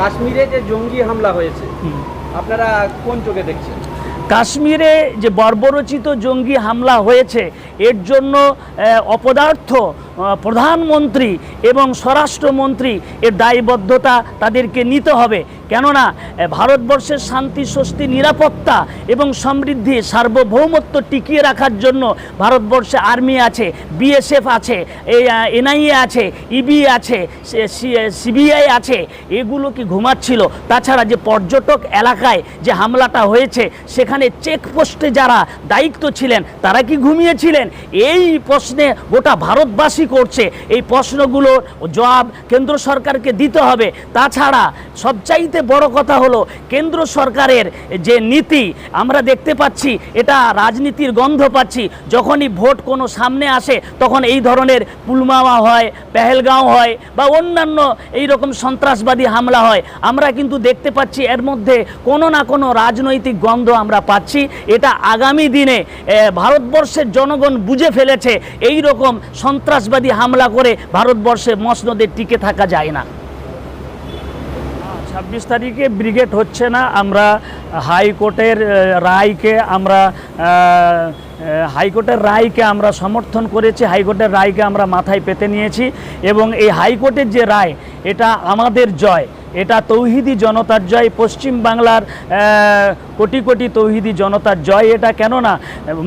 কাশ্মীরে যে জঙ্গি হামলা হয়েছে আপনারা কোন চোখে দেখছেন? কাশ্মীরে যে বর্বরচিত জঙ্গি হামলা হয়েছে এর জন্য অপদার্থ প্রধানমন্ত্রী এবং স্বরাষ্ট্রমন্ত্রী এর দায়বদ্ধতা তাদেরকে নিতে হবে। কেননা ভারতবর্ষের শান্তি, স্বস্তি, নিরাপত্তা এবং সমৃদ্ধি, সার্বভৌমত্ব টিকিয়ে রাখার জন্য ভারতবর্ষে আর্মি আছে, বিএসএফ আছে এনআইএ আছে, ইবি আছে সিবিআই আছে, এগুলো কি ঘুমাচ্ছিল? তাছাড়া যে পর্যটক এলাকায় যে হামলাটা হয়েছে, সেখানে চেকপোস্টে যারা দায়িত্ব ছিলেন, তারা কি ঘুমিয়েছিলেন? এই প্রশ্নে গোটা ভারতবাসী করছে। এই প্রশ্নগুলো জবাব কেন্দ্র সরকারকে দিতে হবে। তাছাড়া সবচাইতে বড় কথা হলো, কেন্দ্র সরকারের যে নীতি, আমরা দেখতে পাচ্ছি, এটা রাজনীতির গন্ধ পাচ্ছি। যখনই ভোট কোনো সামনে আসে, তখন এই ধরনের পুলমাওয়া হয়, পেহেলগাঁও হয়, বা অন্যান্য এই রকম সন্ত্রাসবাদী হামলা হয়, আমরা কিন্তু দেখতে পাচ্ছি এর মধ্যে কোনো না কোনো রাজনৈতিক গন্ধ আমরা পাচ্ছি। এটা আগামী দিনে ভারতবর্ষের জনগণ বুঝে ফেলেছে এই রকম সন্ত্রাসবাদী হামলা করে ভারতবর্ষে মসনদে টিকে থাকা যায় না। ছাব্বিশ তারিখে ব্রিগেড হচ্ছে না, আমরা হাইকোর্টের রায়কে আমরা হাইকোর্টের রায়কে আমরা সমর্থন করেছি, হাইকোর্টের রায়কে আমরা মাথায় পেতে নিয়েছি এবং এই হাইকোর্টের যে রায়, এটা আমাদের জয়, এটা তৌহিদি জনতার জয় পশ্চিম বাংলার কোটি কোটি তৌহিদি জনতার জয়, এটা কেননা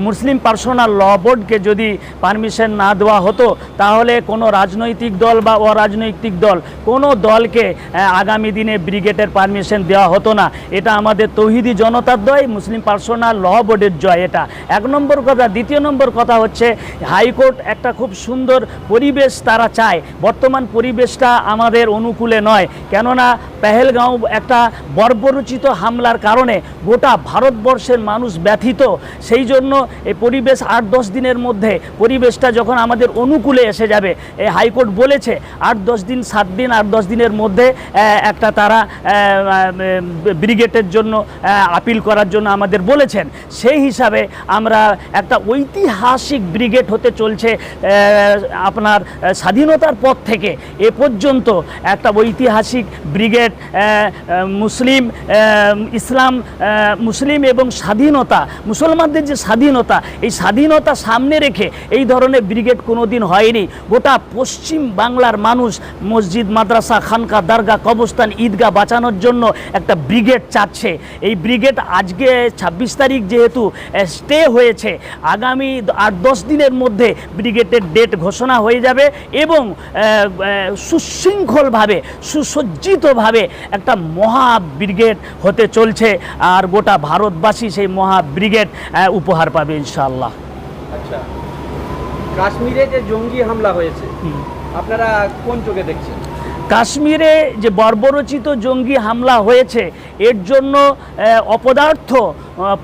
মুসলিম পার্সোনাল ল বোর্ডকে যদি পারমিশন না দেওয়া হতো, তাহলে কোনো রাজনৈতিক দল বা অরাজনৈতিক দল কোনো দলকে আগামী দিনে ব্রিগেডের পারমিশন দেওয়া হতো না। এটা আমাদের তৌহিদি জনতার দয় মুসলিম পার্সোনাল ল বোর্ডের জয় এটা। এক নম্বর কথা, দ্বিতীয় নম্বর কথা হচ্ছে, হাইকোর্ট একটা খুব সুন্দর পরিবেশ তারা চায়। বর্তমান পরিবেশটা আমাদের অনুকূলে নয়। কেননা পেহেলগাঁও একটা বর্বরচিত হামলার কারণে গোটা ভারতবর্ষের মানুষ ব্যথিত। সেই জন্য এই পরিবেশ আট দশ দিনের মধ্যে পরিবেশটা যখন আমাদের অনুকূলে এসে যাবে এই হাইকোর্ট বলেছে আট দশ দিন, সাত দিন, আট দশ দিনের মধ্যে একটা তারা ব্রিগেডের জন্য আপিল করার জন্য আমাদের বলেছেন। সেই হিসাবে আমরা একটা ঐতিহাসিক ব্রিগেড হতে চলছে আপনার স্বাধীনতার পর থেকে। এ পর্যন্ত একটা ঐতিহাসিক ব্রিগেড মুসলিম ইসলাম মুসলিম এবং স্বাধীনতা, মুসলমানদের যে স্বাধীনতা, এই স্বাধীনতা সামনে রেখে এই ধরনের ব্রিগেড কোনো দিন হয়নি। গোটা পশ্চিম বাংলার মানুষ মসজিদ, মাদ্রাসা, খানকা দারগা কবস্থান ঈদগাহ বাঁচানোর জন্য একটা ব্রিগেড চাচ্ছে। এই ব্রিগেড আজকে ছাব্বিশ তারিখ যেহেতু স্টে হয়েছে, আগামী আট দশ দিনের মধ্যে ব্রিগেডের ডেট ঘোষণা হয়ে যাবে এবং সুশৃঙ্খলভাবে, সুসজ্জিতভাবে একটা মহা ব্রিগেড হতে চলছে আর গোটা ভারতবাসী সেই মহা ব্রিগেড উপহার পাবে ইনশাল্লাহ আচ্ছা কাশ্মীরে যে জঙ্গি হামলা হয়েছে আপনারা কোন চোখে দেখছেন? কাশ্মীরে যে বর্বরচিত জঙ্গি হামলা হয়েছে এর জন্য অপদার্থ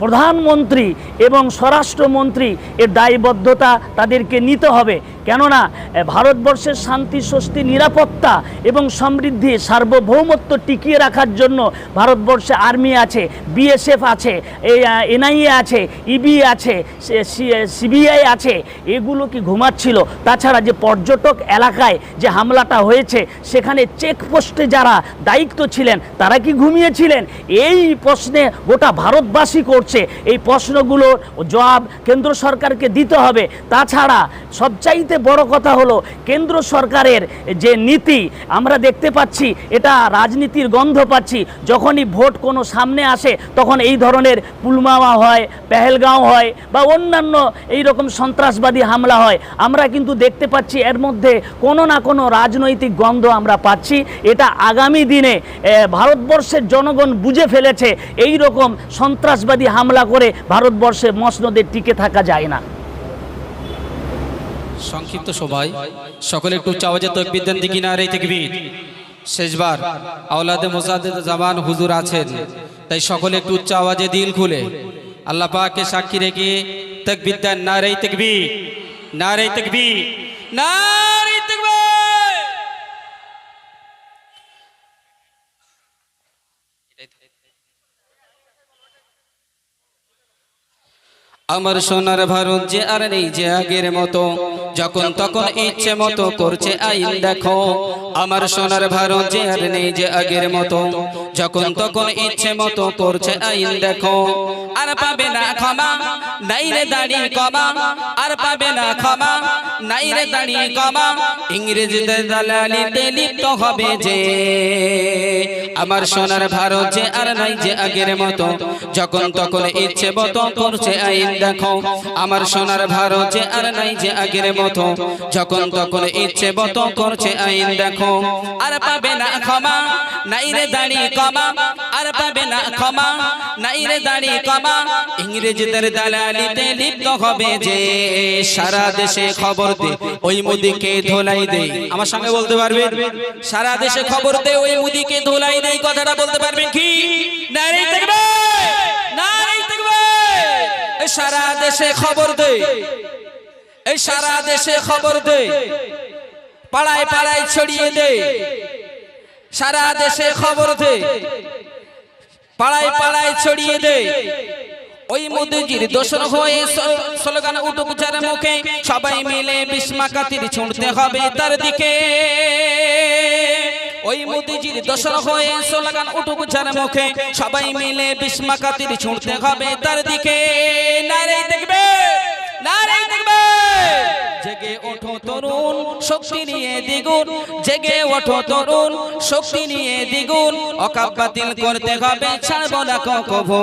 প্রধানমন্ত্রী এবং স্বরাষ্ট্রমন্ত্রী এর দায়বদ্ধতা তাদেরকে নিতে হবে। কেননা ভারতবর্ষের শান্তি, স্বস্তি, নিরাপত্তা এবং সমৃদ্ধি, সার্বভৌমত্ব টিকিয়ে রাখার জন্য ভারতবর্ষে আর্মি আছে, বিএসএফ আছে এনআইএ আছে, ইবি আছে সিবিআই আছে, এগুলো কি ঘুমাচ্ছিল? তাছাড়া যে পর্যটক এলাকায় যে হামলাটা হয়েছে, সেখানে চেকপোস্টে যারা দায়িত্ব ছিলেন, তারা কি ঘুমিয়েছিলেন? এই প্রশ্নে গোটা ভারতবাসী করছে। এই প্রশ্নগুলোর জবাব কেন্দ্র সরকারকে দিতে হবে। তাছাড়া সবচাইতে বড় কথা হলো, কেন্দ্র সরকারের যে নীতি, আমরা দেখতে পাচ্ছি, এটা রাজনীতির গন্ধ পাচ্ছি। যখনই ভোট কোনো সামনে আসে, তখন এই ধরনের পুলমাওয়া হয়, পেহেলগাঁও হয়, বা অন্যান্য এই রকম সন্ত্রাসবাদী হামলা হয়, আমরা কিন্তু দেখতে পাচ্ছি এর মধ্যে কোনো না কোনো রাজনৈতিক গন্ধ আমরা পাচ্ছি। এটা আগামী দিনে ভারতবর্ষের জনগণ বুঝে ফেলেছে এই রকম সন্ত্রাসবাদী হামলা করে ভারতবর্ষে মসনদে টিকে থাকা যায় না। সংক্ষিপ্ত সবাই সকলে একটু আওয়াজে তকবির দেন দিকি না শেষবার আওলাদে মোসাদে জামান হুজুর আছেন, তাই সকলে একটু উচ্চ আওয়াজে দিল খুলে। আল্লাহ পাককে সাক্ষী রেখে তকবির দেন না রে তকবির না রে তকবির না রে তকবির আমার সোনার ভারত যে আর নেই যে আগের মতো যখন তখন ইচ্ছে মতো করছে আইন দেখো। আমার সোনার ভারত যে আর নেই যে আগের মতো যখন তখন ইচ্ছে মতো করছে আইন দেখো। আর পাবে না ক্ষমা। নাই রে দাড়ি কমা। আর পাবে না ক্ষমা। নাই রে দাড়ি কমা। ইংরেজদের দালালিতে লিপ্ত হবে যে। আমার সোনার ভারত যে আর নাই যে আগের মতো। যখন তখন ইচ্ছে মতো করছে আইন দেখো। আমার সোনার ভারত যে আর নাই যে আগের মতো। যখন তখন ইচ্ছে মতো করছে আইন দেখো। আর পাবে না ক্ষমা। নাই রে দাড়ি কমা। আর পাবে না ক্ষমা নাই রে দাড়ি কমা ইংরেজদের দালালিতে লিপ্ত হবে যে সারা দেশে খবর দে ওই মুদিকে ধোলাই দে আমার সঙ্গে বলতে পারবেন সারা দেশে খবর দে ওই মুদিকে ধোলাই দে কথাটা বলতে পারবেন কি? নারী থাকবে নারী থাকবে এই সারা দেশে খবর দে। এই সারা দেশে খবর দে। পাড়ায় পাড়ায় ছড়িয়ে দে। সারা দেশে খবর দে। পাড়ায় পাড়ায় ছড়িয়ে দেয় ওই মোদিজির দোষর হয়ে স্লো- স্লোগান উঠুক যার মুখে। সবাই মিলে বিস্মা কাতির ছুঁড়তে হবে তার দিকে। ওই মোদিজির দোষর হয়ে স্লোগান উঠুক যার মুখে। সবাই মিলে বিস্মা কাতির ছুঁড়তে হবে তার দিকে। নারে দেখবে জেগে ওঠো তরুণ, শক্তি নিয়ে দ্বিগুণ, জেগে ওঠো তরুণ, শক্তি নিয়ে দ্বিগুণ, অকাপ বাতিল করতে হবে, ছাড়বো কখবো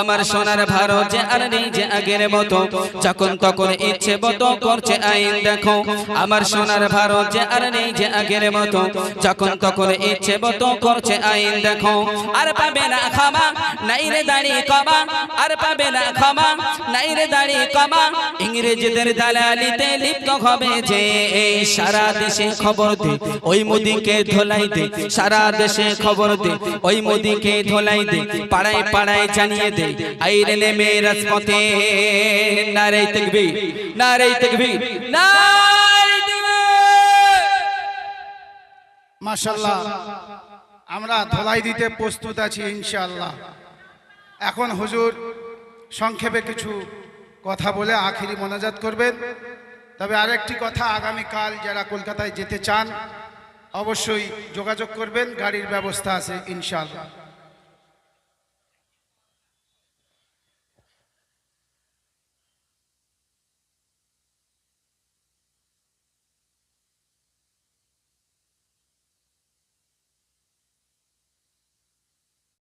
আমার সোনার ভারত যে আর নেই যে আগের মতো, যখন তখন ইচ্ছে মতো করছে আইন দেখো। আমার সোনার ভারত যে আর নেই যে আগের মতো, যখন তখন ইচ্ছে মতো করছে আইন দেখো। আর পাবে না ক্ষমা, নাই রে দাড়ি কমা আর পাবে না ক্ষমা, নাই রে দাড়ি কমা ইংরেজদের দালালিতে লিপ্ত হবে যে এই সারা দেশে খবর দে, ওই মোদিকে ধোলাই দে, সারা দেশে খবর দে, ওই মোদিকে ধোলাই দে, পাড়ায় পাড়ায় জানিয়ে দে, আইরে নেমে রাজপথে, নারে তকবীর নারে তকবীর মাশাল্লাহ আমরা ধলাই দিতে প্রস্তুত আছি ইনশাআল্লাহ। এখন হুজুর, সংক্ষেপে কিছু কথা বলে আখিরি মোনাজাত করবেন। তবে আরেকটি কথা, আগামীকাল যারা কলকাতায় যেতে চান, অবশ্যই যোগাযোগ করবেন, গাড়ির ব্যবস্থা আছে, ইনশাআল্লাহ।